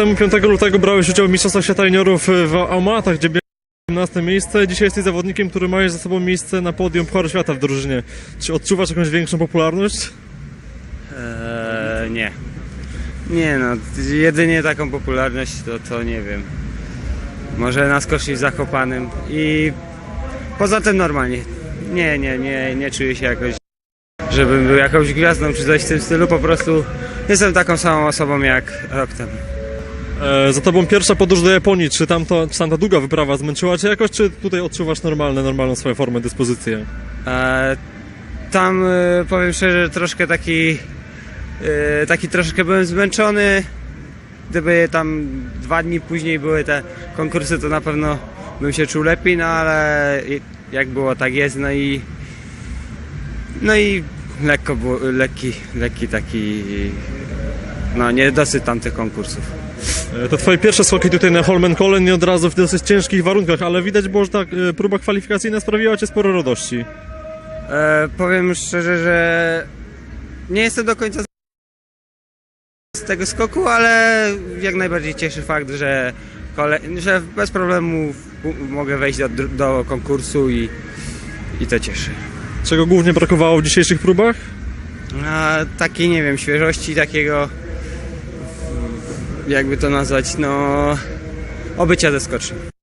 5 lutego brałeś udział w Mistrzostwach Świata Juniorów w Almatach, gdzie biegłeś 17 miejsce. Dzisiaj jesteś zawodnikiem, który ma za sobą miejsce na podium Pucharu Świata w drużynie. Czy odczuwasz jakąś większą popularność? Eee, nie. Nie no, jedynie taką popularność to, to nie wiem. Może na skoczni w i poza tym normalnie. Nie, nie, nie, nie czuję się jakoś, żebym był jakąś gwiazdą czy coś w tym stylu. Po prostu jestem taką samą osobą jak rok temu. E, za tobą pierwsza podróż do Japonii. Czy tamta, czy tamta długa wyprawa zmęczyła cię jakoś, czy tutaj odczuwasz normalne, normalną swoją formę, dyspozycję? E, tam e, powiem szczerze, troszkę taki, e, taki troszkę byłem zmęczony. Gdyby tam dwa dni później były te konkursy, to na pewno bym się czuł lepiej, no ale jak było, tak jest. No i no i lekko było, lekki, lekki taki, no niedosyt tamtych konkursów. E, to twoje pierwsze skoki tutaj na Holmenkollen, nie od razu w dosyć ciężkich warunkach, ale widać było, że ta e, próba kwalifikacyjna sprawiła ci sporo radości. E, powiem szczerze, że nie jestem do końca z tego skoku, ale jak najbardziej cieszy fakt, że, kole- że bez problemu mogę wejść do, do konkursu i, i to cieszy. Czego głównie brakowało w dzisiejszych próbach? A takiej, nie wiem, świeżości, takiego jakby to nazwać, no obycia ze skoczni.